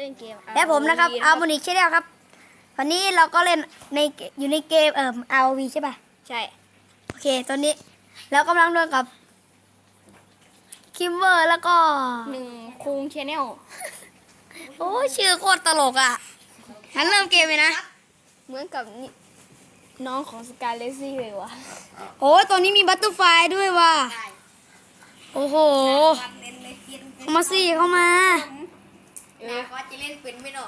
เล่นเกมและผมนะครับ ROV อาร์มอนิกใช่แล้วครับวันนี้เราก็เล่นในเกอยู่ในเกมเอ่อ ROV ใช่ป่ะใช่โอเคตอนนี้เรากำลังดวลกับคิมเวอร์แล้วก็หนึ่งคุงชแนลโอ้ยชื่อโคตรตลกอะงั้นเริ่มเกมเลยนะ เหมือนกับนี่น้องของสกายเลซี่เลยวะโอ้ยตัวนี้มีบัตเตอร์ไฟด้วยว่ะ โอ้โห เข้ามาสิเข้ามา เออว่าจะเล่นเป็นไม่หนอ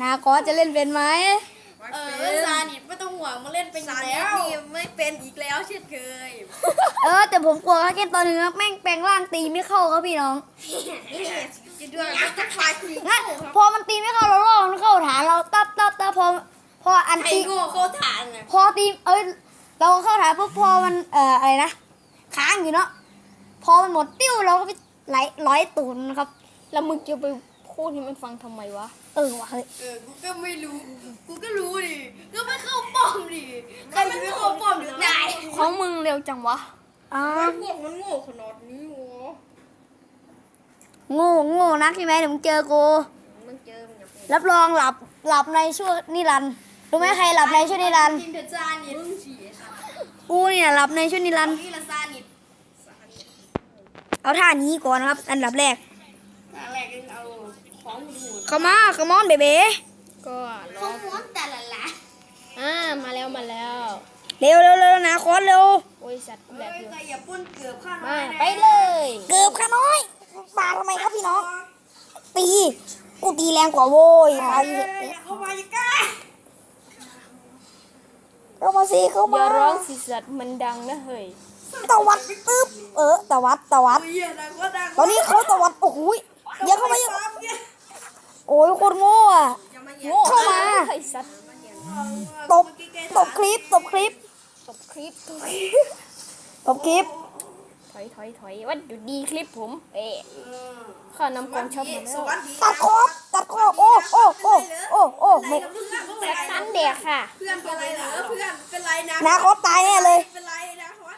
นาคอสจะเล่นเป็นไหมเออซานิดไม่ต้องห่วงมาเล่นเป็นอยู่แล้วนี่ไม่เป็นอีกแล้วเช่นเคย เออ แต่ผมกลัวแค่ตัวหนึงครับแม่งแปลงร่างตีไม่เข้าครับพี่น้องจะด้วยมันจะไฟคืองั้นพอมันตีไม่เข้าเราล่อมันเข้าฐานเราตับตับตับพอพออันไอ้ตีโง่เข้าฐานน่ะพอตีเอ้ยเราเข้าฐานปุ๊บพอมันเอ่ออะไรนะค้างอยู่เนาะพอมันหมดติ้วเราก็ไปไหลร้อยตูนนะครับแล้วมึงจะไป พูดให้มันฟังทำไมวะ เออว่ะเฮ้ย เออ กูก็ไม่รู้ กูก็รู้ดิ ก็ไม่เข้าป้อมดิ ใครจะไม่เข้าป้อมหรือไงของมึงเร็วจังวะ อ้าพวกมันโง่ขนาดนี้วะโง่โง่นักใช่ไหมเดี๋ยวมึงเจอกูมึงเจอมึงอย่าเป็นรับรองหลับหลับในช่วงนิรันดร์รู้ไหมใครหลับในช่วงนิรันดร์กินเถอะซานิดมึงฉี่ครับกูเนี่ยหลับในช่วงนิรันดร์นี่ละซานิด เอาท่านี้ก่อนนะครับ อันดับแรก เข้ามาขมอนเบเบ้ก็รข้าอวม้วนแต่ละละอ่ามาแล้วมาแล้วเร็วเร็วเร็วนะคอสเร็วโอ้ยสัตว์กูแหลเฮ้กยอยู่ใครอย่าปุ้นเกือบข้าน้อมายนะไปเลย เกือบขาน้อยปาทำไมครับพี่น้อง ตีกูตีแรงกว่าโว้ยไปเอ้ยอย่าเข้ามาอย่ากล้าเข้ามาสิเข้าอมาย่าร้องสิสัตว์มันดังนะเฮ้ยตะวัดตึ๊บเออตะวัดตะวัดเฮียดังก็ดังตอนนี้เขาตะวัดโอ้โหยเยอะเข้ามาเยอะซ้ำเนี่ย โอ้ยโคตรโง่อะอย่ามาเหยียบโง่เข้ามาไอ้สัตว์ตบตบคลิปตบคลิปตบคลิปถอยตบคลิปถอยถอยถอยว่าดูดีคลิปผม เอ๊ะข้านำกองชอบมาแล้วตัดคอตัดคอโอ้โอ้โอ้โอ้โอ้ไม่สักตันเด็กค่ะ เพื่อนเป็นไรเหรอเพื่อนเป็นไรนะนาคอสตายแน่เลยเป็นไรนะคอส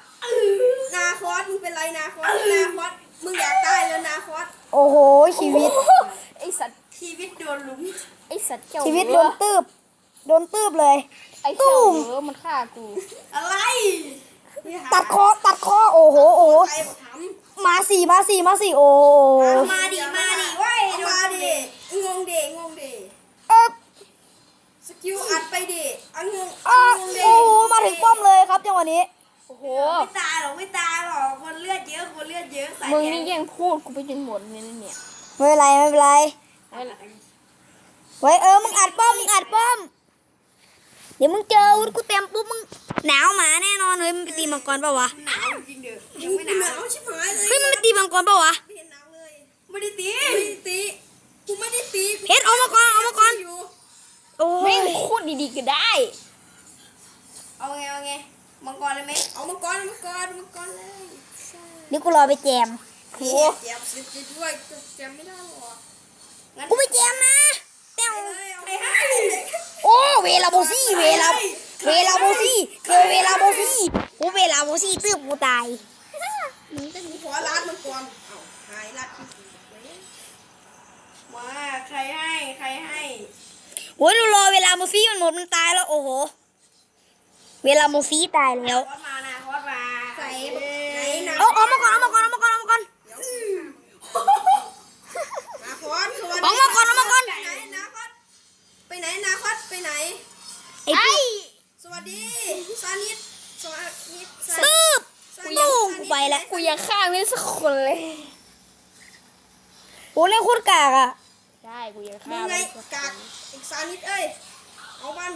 นาคอสมึงเป็นไรนาคอสนาคอสมึงอยากตายแล้วนาคอสโอ้โหชีวิตไอสัตว์ชีวิต โดนหลุมไอสัตว์เจ้าชีวิตโดนตืบโดนตืบเลย ไอเจ้าเหอมันฆ่ากูอะไรตัดคอตัดคอโอ้โหโอ้โหใครบอกทำมาสี่มาสี่มาสี่โอ้มาดิมาดิเว้ยมาดิงงเดงงเดเอ๊ะสกิลอัดไปดิอังงงอะงงเดโอ้โหมาถึงป้อมเลยครับจังหวะนี้ โอ้โห ไม่ตายหรอกไม่ตายหรอกคนเลือดเยอะคนเลือดเยอะใส่มึงแกนี่แย่งพูดกูไปจนหมดเลยนะเนี่ยไม่เป็นไรไม่เป็นไรเอาล่ะ ไว้เออมึงอัดป้อมมึงอัดป้อม เดี๋ยวมึงเจออาวุธกูเต็มปุ๊บมึงหนาวหมาแน่นอนเลยมึงไปตีมังกรเปล่าวะหนาวจริงเด้อยังไม่หนาวชิบหายเลยเฮ้ยมึงไปตีมังกรเปล่าวะไม่เห็นหนาวเลยไม่ได้ตีไม่ได้ตีกูไม่ได้ตีเฮ็ดเอามาก่อนเอามาก่อนอยู่โอ้ไม่ยงพูดดีๆก็ได้ เอาไงเอาไงมังกรเลยไหมเอามังกรมังกรมังกรเลยเดี๋ยวกูรอไปแจมโอ้เจ็บสิจิตด้วยเจ็บไม่ได้หรอกงั้นกูไปแจมนะเต้วเลยเอาไปให้ โอ้เวลาโบซี่เวลาเวลาโบซี่เจอเวลาโบซี่โอ้เวลาโบซี่ตื้อกูตายมึงจะมีขอร้านมังกรเอาหายรัดที่สุดเลยมาใครให้ใครให้โอ้ยเรารอเวลาโบซี่มันหมดมันตายแล้วโอ้โหเวลาโบซี่ตายแล้วคอสมานะคอสมาใส่ไหนนะเอาเอามาก่อนเอามาก่อนเอามาก่อนเอามาก่อน นา คอสสวัสดีเอามาก่อนเอามาก่อน ไปไหนนาคอสไปไหนนาคอสไปไหน ไอ้พี่สวัสดีซานิดสวัสดีซานิตื้ดบตู้กูไปแล้วกูยังฆ่าไม่ได้สักคนเลย โอ้เล่นโคตรกากอะ ใช่กูยังมึฆ่างไงไม่ได้สักคกากนอีกซานิดเอ้ยเอามัน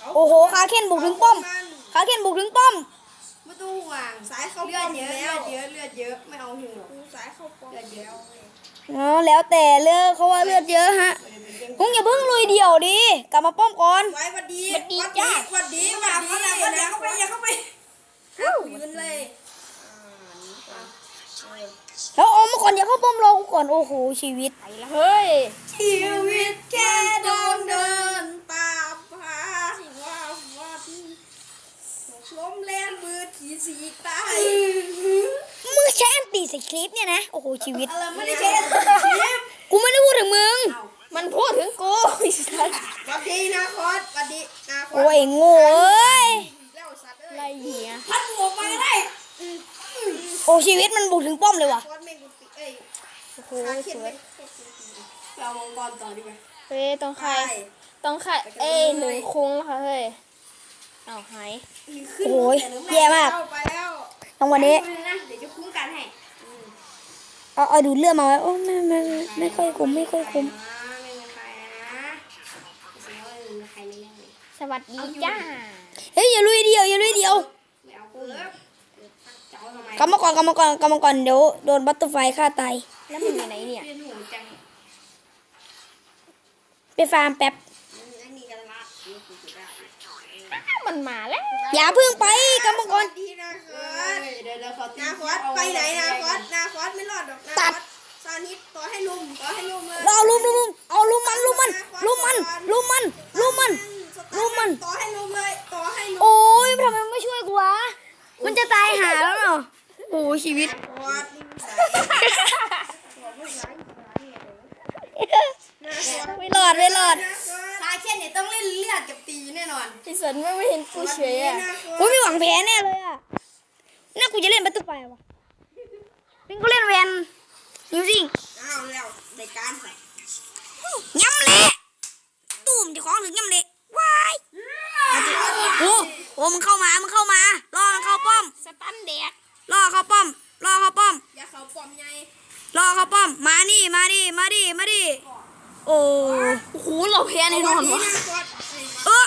เาโอ้โหคาเคนบุกถึงป้อมเานคาเคนบุกถึงป้อม ไม่ต้องห่วงสายเข้าเลือดเยอะเลือดเยอะเลือดเยอะไม่เอาห่วงสายเข้าป้อมเลือดเย อะอ๋อแล้วแต่เลือกเขาว่าเลือดเยอะฮะมึงอย่าเพิ่งลุยเดี่ยวดิกลับมาป้อมก่อนไว้หวัดดีหวัดดีจ้าหวัดดีหวัดดีอย่าเข้าไปอย่าเข้าไปยืนเลยแล้วเอามาก่อนอย่าเข้าป้อมรอกูก่อนโอ้โหชีวิตไปละเฮ้ยชีวิตแค่โดนเดิน สิคลิปเนี่ยนะ โอ้โห ชีวิต ไม่ได้ใช้กูไม่ได้พูดถึงมึง มันพูดถึงกูไอ้สัสสวัสดีนาคอสสวัสดีนาคอสโอ้ยโง่เอ้ยอะไรเหี้ยพัดหัวกมาได้โอ้ชีวิตมันบุกถึงป้อมเลยว่ะโอ้โหสวยเรามังอลต่อดีไหมเฮ้ยต้องใครต้องใครเอ้ยหนึ่งคุ้งแล้วค่ะเฮ้ยเอาหายโอ้ยแย่มากต้องวันนี้ เอาเอาดูดเลือดมาไว้โอ้ไม่ไม่ไม่ไม่ค่อยคุ้มไม่ค่อยคุ้มไม่มีใครนะเสียว่ามีใครไม่เล่นเลยสวัสดีจ้า เฮ้ยอย่าลุยเดียวอย่าลุยเดียวไม่เอาเกือบเจ้าทำไมกลับมาก่อนกลับมาก่อนกลับมาก่อนเดี๋ยวโดนบัตเตอร์ไฟฆ่าตาย แล้วมันอยู่ไหนเนี่ย เปลี่ยนหูจังไปฟาร์มแป๊บ ไอ้นี่กันละนี่กูจะได้ มันมาแล้ว อย่าเพิ่งไปกลับมาก่อนดีนะคอสเดี๋ยวเดี๋ยวขอนาคอสไปไหนนาคอสนาคอสไม่รอดหรอกนาตัคอดสซานิดต่อให้ลุมต่อให้ลุมเลยเอาลุมลุมลุมเอาลุมมันลุมมันลุมมันลุมมันลุมมันลุมมัน ต่อให้ลุมเลยต่อให้ลุมโอ้ยทำไมไม่ช่วยกูวะ มันจะตายหาแล้วเนาะโอ้ชีวิตคอสนาคอสไม่รอดไม่รอดชาย เช่นเนี่ยต้องเล่นเลือดกับตีแน่นอนพี่สนไม่ไม่เห็นกูเฉยอะโอ้ยไม่หวังแพ้แน่เลยอะน่ากูจะเล่นบัตเตอร์ไฟวะเป็นกูเล่นแวนนิวซิงอ้าวแล้วในการใส่ย้ำเละตูมเจะของถึงย้ำเละวายโอ้โหมึงเข้ามามึงเข้ามาล่อมันเข้าป้อม สตันเด็กล่อเข้าป้อมล่อเข้าป้อม อย่าเขาปอมไงรอเขาป้อมมานี่มาดิมาดิมาดิ โอ้โอ้โหเราแพ้แน่นอนวะนาคอสเออ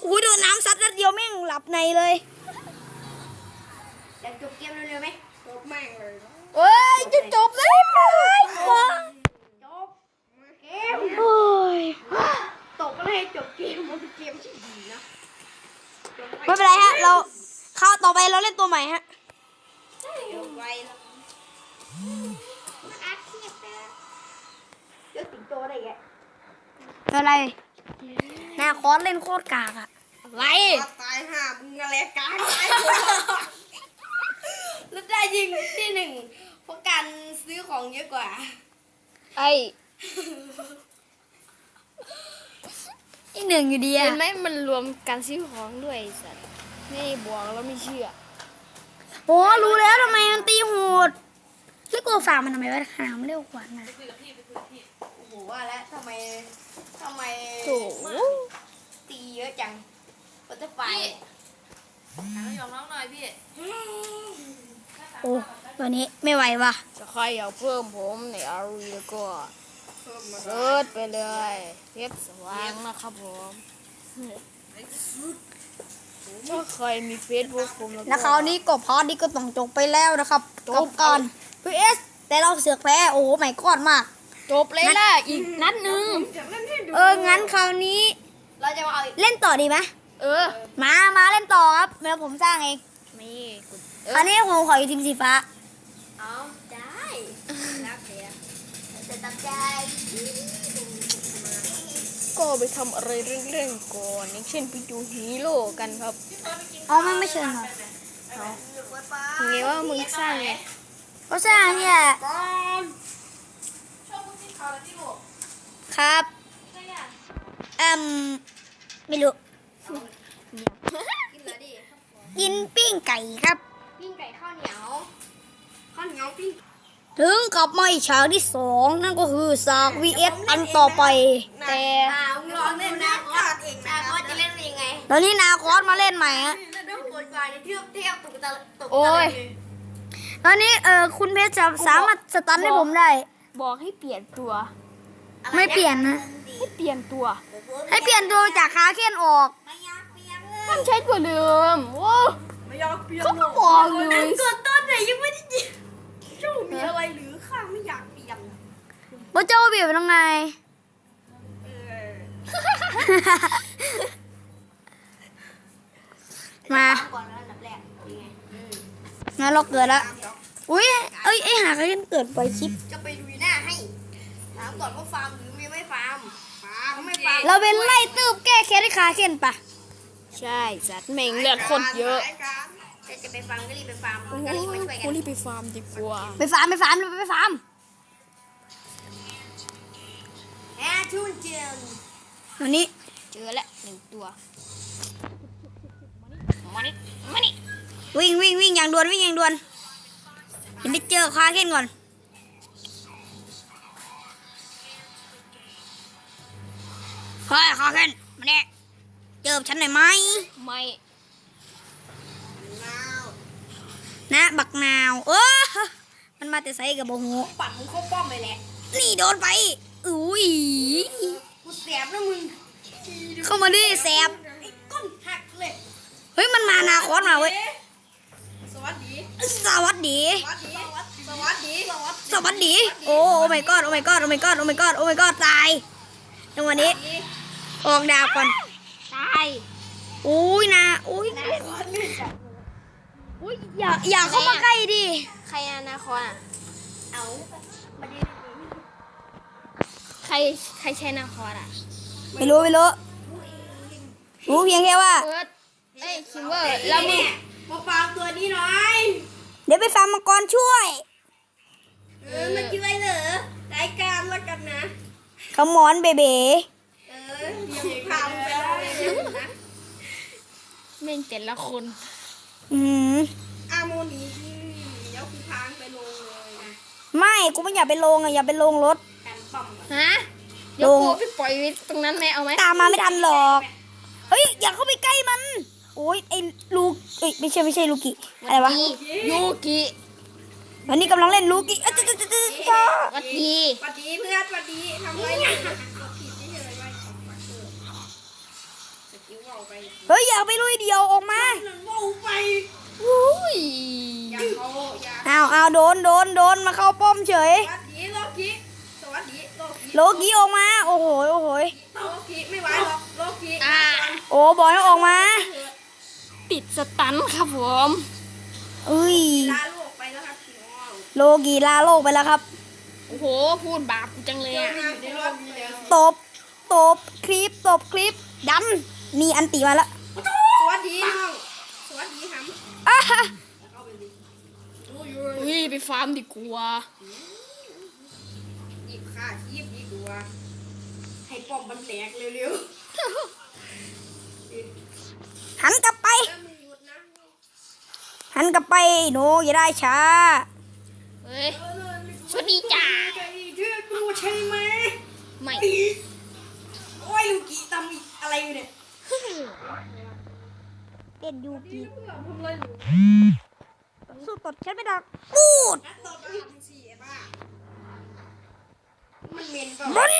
โอ้ยโดนน้ำซัดนัดเดียวแม่งหลับในเลยอยากจบเกมเร็วๆไหมจบแม่งเลยเอ้ยจะจบแล้วจบเกมโอ้ยตกก็เลยจบเกมมันเป็นเกมที่ดีนะไม่เป็นไรฮะเราเข้าต่อไปเราเล่นตัวใหม่ฮะจบไวแล้วอาเทียบไปเลือกสิงโตได้ไงไม่เป็นไรหน้าคอสเล่นโคตรกากอะอะไรตายห่ามึงอะไรกันตายแล้วได้ยิงที่หนึ่งเพราะการซื้อของเยอะกว่า ไอ้อีกหนึ่งอยู่ดีเห็อะนไหมมันรวมการซื้อของด้วยไอ้สัตว์นี่บวกแล้วไม่เชื่อโอ้รู้แล้วทำไมมันตีโหดแล้วกูฝากมันทำไมวะขนาดมันเร็วกว่านะ โอ้โหว่าแล้วทำไมทำไมโถ่ตีเยอะจังก็จะไปโอ้ตัวนี้ไม่ไหวว่ะจะใครอยากเพิ่มผมในอารีแล้วก็เซิร์ชไปเลยเพชรสว่างนะครับผมถ้าใครมีเฟซบุ๊กผมแล้วนะก็คราวนี้ก็พาร์ทนี้ก็ต้องจบไปแล้วนะครับจบกับการ PS แต่เราเสือกแพ้โอ้โหไม่กอดมาก จบเลยล่ะ อีกนัดหนึงเออ งั้นคราวนี้ เราจะมาเอาอีกเล่นต่อดีไหมเออ มา มาเล่นต่อครับเดี๋ยวผมสร้างเองนี่กูเอคราวอนี้ผมขออยู่ทีมสีฟ้า เอาได้แล้วเสียจะตัดใจก็ไปทำอะไรเร่งๆก่อนอย่างเช่นไปดูฮีโร่กันครับเอาไม่ไม่เชิญหรอเงี้ยว่ามึงสร้างไงเขาสร้างเนี่ยก่อน ครับอืมไม่รู้ กินเลยดิ กินปิ้งไก่ครับ ปิ้งไก่ข้าวเหนียว ข้าวเหนียวปิ้งถึงกลับมาอีกฉากที่สองนั่นก็คือสาก VS อันต่อไป แต่อ่ามึงลองเล่นนะคอสเองนะคอสจะเล่นยังไงตอนนี้นาคอสมาเล่นใหม่ฮะแล้วดูกดก่อนเทียบเทียบตุกตะตุกโอ้ยตอนนี้เออคุณเพชรจะสามารถสตันให้ผมได้ บอกให้เปลี่ยนตัว ไม่เปลี่ยนนะ ให้เปลี่ยนตัว ให้เปลี่ยนตัวจากขาเคนออกไม่อยากเปลี่ยนเลมันใช้ตัวเดิมโอ้ไม่อยากเปลี่ยนเขาก็บอกเลยกดต้นไหนยังไม่ได้ยินชูมีอะไรหรือข้าไม่อยากเปลี่ยนโบเจ้าเบียบเป็นยังไง เออมาก่อนแล้วอันดับแรกยังไงงั้นเราเกิดละ อุ้ยเอ้ยไอหาขาเคนเกิดไปคลิป ก่อนว่าฟาร์มหรือไม่ฟาร์มฟาร์มไม่ฟาร์มเราเป็นไล่ตืบแก้แค้นให้ขาเคนปะใช่สัตว์แม่งเลือดคนเยอะจะจะไปฟาร์มก็รีบไปฟาร์มโอ้ก็รีบมาช่วยกักูนรีบไปฟาร์มดีกว่าไปฟาร์มไปฟาร์มไปฟาร์มแอร์ทูนเจนวันนี้เจอแล้วหนึ่งตัวมานี่มานี่วิ่งวิ่งวิ่งอย่างด่วนวิ่งอย่างด่วนเดี๋ยวไปเจอคาเคนก่อน เฮ้ยคาเคนมาเนี่ยเจอฉันหน่อยไหมไม่น้าวนะบักนาวเออมันมาแต่ใส่กับโบหูปัดมึงเข้าป้อมไปแหละนี่โดนไปอุ้ยกูแสบนะมึงเข้ามาดิแสบไอ้ก้นหักเลยเฮ้ยมันมานาคอสมาเว้ยสวัสดี สวัสดี สวัสดี สวัสดี สวัสดี โอ้โอ้ my god โอ้ my god โอ้ my god โอ้ my god โอ้ my god ตายจังหวะนี้ ออกดาบก่อน ตายอุ้ยนะอุ้ยอุ้ยอย่าอย่าเข้ามาใกล้ดิใครอนาคอนอะเอามาดีใครใครใช้นาคอนอะไม่รู้ไม่รู้รู้เพียงแค่ว่าเฟิร์สเอ้ยคิมเวอร์แล้วมึงมาฟังตัวนี้หน่อย เดี๋ยวไปฟาร์มมังกรช่วย เออมาช่วยเหรอรายการแล้วกันนะขมอนเบเบ เออเดี๋ยวพามึงไปโรงเรียนนะแม่งแต่ละคน อืมอาโมนีที่เดี๋ยวกูพางไปลงเลยนะไม่กูไม่อยากไปลงอะอยากไปลงรถแอมปั๊มก่อนฮะ เดี๋ยวลงกูไปปล่อยไว้ตรงนั้นไหมเอาไหมตามมาไม่ทันหรอก เฮ้ย อย่าเข้าไปใกล้มัน โอ้ยไอ้ลูกเอ้ยไม่ใช่ไม่ใช่ลูกิอะไรวะยูกิวันนี้กำลังเล่นลูกิอะจ๊ะจ๊ะจ๊ะจ๊ะจ๊ะสวัสดี สวัสดีเพื่อนสวัสดีทำไรเนี่ยกดผิดที่เฉยๆไว้ขอบคุณสกิลเอา ไปเฮ้ยอย่าไปลุยเดียวออกมาหนึ่งว่าไปอุ้ยอย่าเขาอย่าอ้าวอ้าวโดนโดนโดนมาเข้าป้อมเฉย สวัสดีโลกิสวัสดีโลกิโลกิออกมา โอ้โหโอ้โหโลกิไม่ไหวหรอกโลกิอ่าโอ้บอยให้ออกมา ติดสตันครับผมเอ้ยลาลูกไปแล้วครับพี่น้องโลกีลาโลกไปแล้วครับโอ้โหพูดบาปกูจังเลยอะอยู่ในรถเดี๋ยวตบตบคลิปตบคลิปดัน นี่อันติมาแล้วสวัสดีน้อง สวัสดีครับอะฮะเข้าไปดิดูอยู่อุ้ยไปฟาร์มดีกว่าหยิบค่าคีบดีกว่า ให้ป้อมมันแหลกเร็วหันกลับไปๆแล้วมึงหยุดนะหันกลับไปหนูอย่าได้ช้า เฮ้ยสวัสดีจ้าใจชื่อกูใช่ไหมไม่ โอ้ยลูกิทำอะไรอยู่เนี่ย เต้นยูกิเพื่อนผมเลยหนูสู้ตดฉันไม่ดักพูดนัดตบบ้ามึงสิไอ้บ้ามันเหม็นเปล่าบน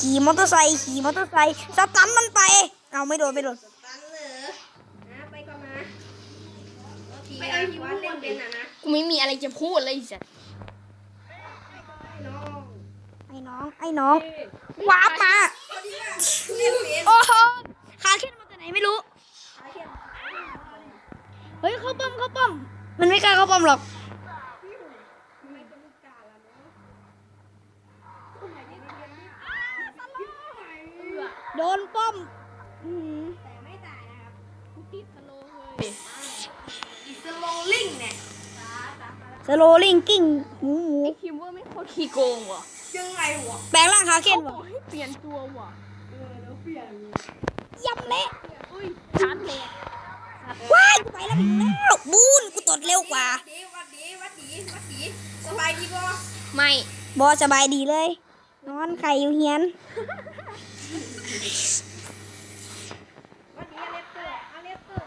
ขี่มอเตอร์ไซค์ขี่มอเตอร์ไซค์สตันมันไป เอาไม่โดนไม่โดนสตันเหรอนะไปก่อนนะไปเอาหิวเล่นเป็นอะนะกูไม่มีอะไรจะพูดเลยจ้ะน้อง ไอ้น้อง ไอ้น้องวาร์ปมา พอดีว่าเล่นเป็นโอ้โหคาเคนมาจากไหนไม่รู้ เฮ้ยเข้าป้อมเข้าป้อม มันไม่กล้าเข้าป้อมหรอกโดนป้อมอื้อหือแต่ไม่ตายนะครับติดสโลว์เลยอิสโลลิงเนี่ยสโลลิงกิ้งหมูหมูไอคิมเวอร์ไม่โคตรขี้โกงว่ะยังไงวะแปลงร่างคาเคนเขาบวะอกให้เปลี่ยนตัวว่ะ ยนยำเละอุ้ยชาร์จเลยว้ายกูไปแล้วไปแล้ว บูนกูตดเร็วกว่า วัดดีวัดดีวัดดีวัดดีสบายดีป่ะไม่บอสบายดีเลย นอนไข่อยู่เฮียนวัดดีอเลสเตอร์อเลสเตอร์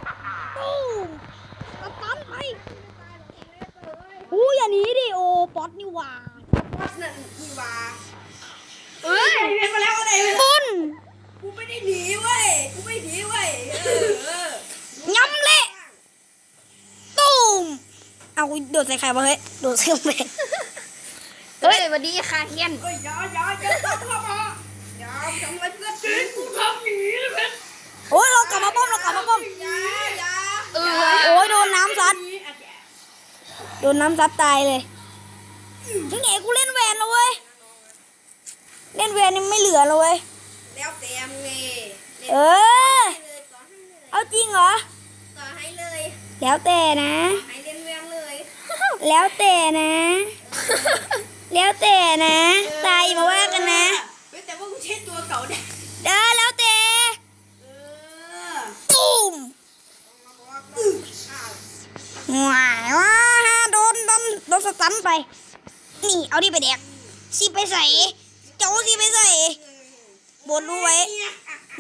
ตูมสตันไปอู้อย่าหนีดิโอ้ป๊อตนี่หว่าวัดนั่นนี่ว่าเอ้ยเรียนมาแล้วอะไรเลยบุญ กูไม่ได้หนีเว้ย กูไม่หนีเว้ย เออเออยำเละ ตูมเอากูโดดใส่ไข่มาเฮ้ย โดดใส่กำแพงเฮ้ยสวัสดีคาเทียนเฮ้ยอย่าอย่าอย่าทำเข้ามาอย่าทำอะไรเพื่อนจริงกูทำอย่างนี้เลยเพื่อนโอ้ยเรากลับมาป้อมเรากลับมาป้อม อย่าอย่าเออโอ้ยโดนน้ำซัดโดนน้ำซัดตายเลยถึงไหนกูเล่นแวนแล้วเว้ย เล่นแวนนี่ไม่เหลือแล้วเว้ย แล้วแต่มึงเลยเออ เอาจริงเหรอ ต่อให้เลยแล้วแต่นะให้เรีนเงเลยแล้วแต่นะ แล้วแต่นะตายมาว่ากันนะเแต่ว่าเช็ดตัวเก่าได้อแล้วแต่เออตุ้มห่วหวายว่าโดนโดนโดนสตันไป นี่เอาดิไปแดกสีไปใส่โจ้าสิไปใส่ บนรู้ไว้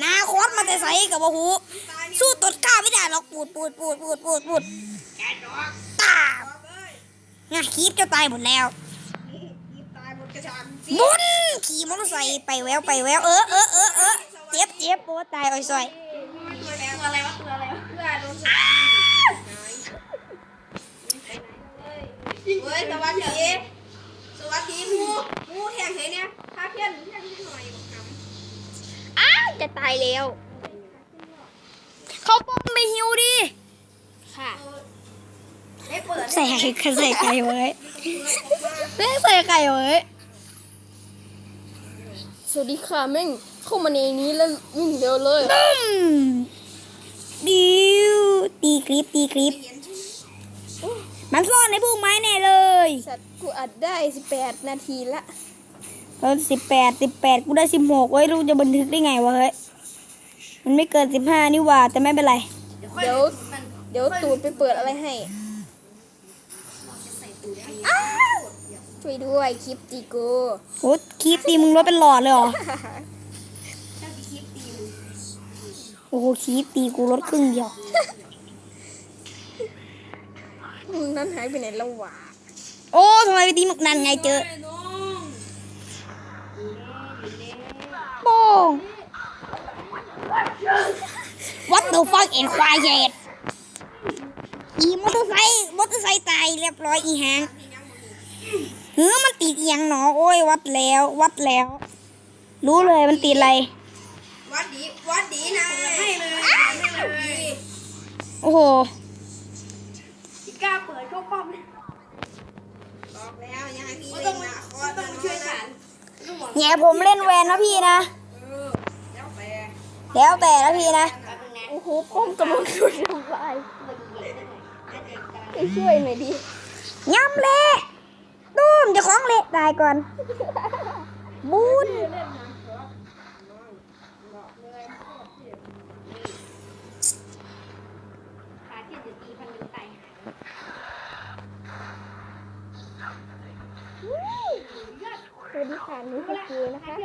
นาคอสมาแต่ใส่กับบ่หูสู้ตดก้าวไม่ได้หรอกปูดปูดปูดปูดปูดปูดตาบง่ะคีบจะตายหมดแล้วบุญขี่มอเตอร์ไซค์ไปแววไปแววเออเออเออเออเจ็บเจ็บโอ้ตายอ้อยซอยอะไรวะตัวอะไรวะเพื่อโดนสเฮ้ยสวัสดีสวัสดีมูมูแทงเฮ้ยเนี่ยพาเพื่อนแทงให้หน่อยครับอ้าวจะตายแล้ว เขาป้อมไม่หิวดิ ค่ะได้เปิดใส่ไข่ใส่ไก่ไว้เล่ใส่ไก่ไว้ สวัสดีค่ะแม่งเข้ามาในนี้แล้ววิ่งเร็วเลยตึ้มดิวตีคลิปตีคลิป มันซ่อนในพุ่มไม้แน่เลย สัตว์กูอัดได้ 18 นาทีละ ตอนสิบแปดสิบแปดกูได้สิบหกไว้ยรู้จะบันทึกได้ไงวะเฮ้ยมันไม่เกินสิบห้านี่หว่า แต่ไม่เป็นไร เดี๋ยว เดี๋ยวตูดไปเปิดอะไรให้ช่วยด้วยคลิปตีกูโอ้คลิปตีมึงลดเป็นหลอดเลยเหรอโอ้โหคลิปตีกูลดครึ่งเดียวมึงนั้นหายไปไหนแล้ววะโอ้ทำไมไปตีมึกนั่นไงเจอ น้องโป้ง What the fuck and quiet อีมอเตอร์ไซค์มอเตอร์ไซค์ตายเรียบร้อยอีหางเฮ้อมันติดเอียงหนอโอ้ยวัดแล้ว วัดแล้ว รู้เลยมันติดอะไร วัดดีวัดดีนะให้เลยให้เลยโอ้โหพี่กล้าเปิดเข้าป้อมเลยบอกแล้วอย่าให้พี่เล่นนะคอต้องมาช่วยฉัน แง่ผมเล่นแวนนะพี่นะเออแล้วแต่แล้วแต่นะพี่นะ โอ้โหป้อมกำลังโดนทำลายไปช่วยหน่อยดิย้ำเละตุ้มเจะของเละตายก่อน บุญ สวัสดีค่ะหนูคือเกนะคะ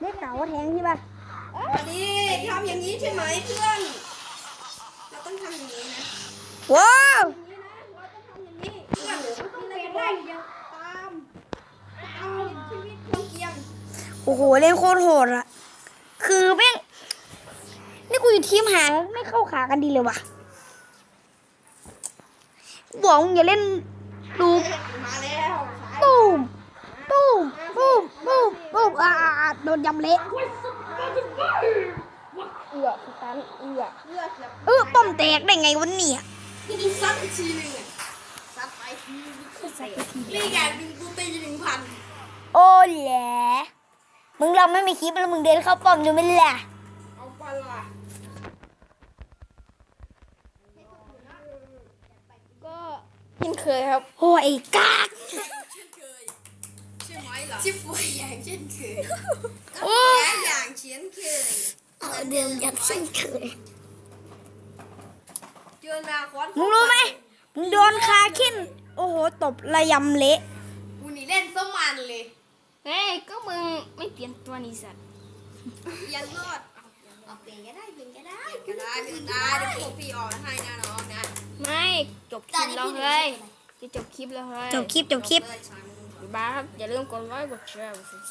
เรียกเก่าว่า แทงใช่ปะวัดดีทำอย่างนี้ใช่ไหมเพื่อน เราต้องทำอย่างนี้นะ ว้าวนี่นะเราต้องทำอย่างนี้เพื่อนเราต้องเปลี่ยนได้ยังตามตามชีวิตคนเกียงโอ้โหเล่นโคตรโหดอะคือแม่งนี่กูอยู่ทีมหาไม่เข้าขากันดีเลยว่ะกูบอกมึงอย่าเล่นดูมาแล้วสายตูม ตูมตูมตูมตูมอ่าอ่าอ่าโดนยำเละเอือสตันเอือเลือดแบบเออป้อมแตกได้ไงวันนี้อะกูซัดอีกทีหนึ่งอะซัดไปทีนี่ไงดึงกูตีหนึ่งพันโอ้แหละมึงเราไม่มีคลิปแล้วมึงเดินเข้าป้อมดูไหมล่ะเอาไปละก็เช่นเคยครับโอ้ยไอ้กากเช่นเคยใช่ไหมล่ะชิบป่วยอย่างเช่นเคยโอ้แพ้อย่างเช่นเคยเดิมยับเส้นเคยเจอนาคอนมึงรู้ไหมมึงโดนคาขึ้น โอ้โห ตบระยำเละกูนี่เล่นสมันเลยเฮ้ยก็มึงไม่เปลี่ยนตัวนี่สัตว์ยันรอดเอาเอาเปลี่ยนก็ได้เปลี่ยนก็ได้ก็ได้เปลี่ยนได้เดี๋ยวพวกพี่ออกให้นะน้องนะไม่จบคลิปแล้วเฮ้ยจะจบคลิปแล้วเฮ้ยจบคลิปจบคลิปเลยใช่ไหม บ๊ายบายครับ อย่าลืมกดไลค์กดแชร์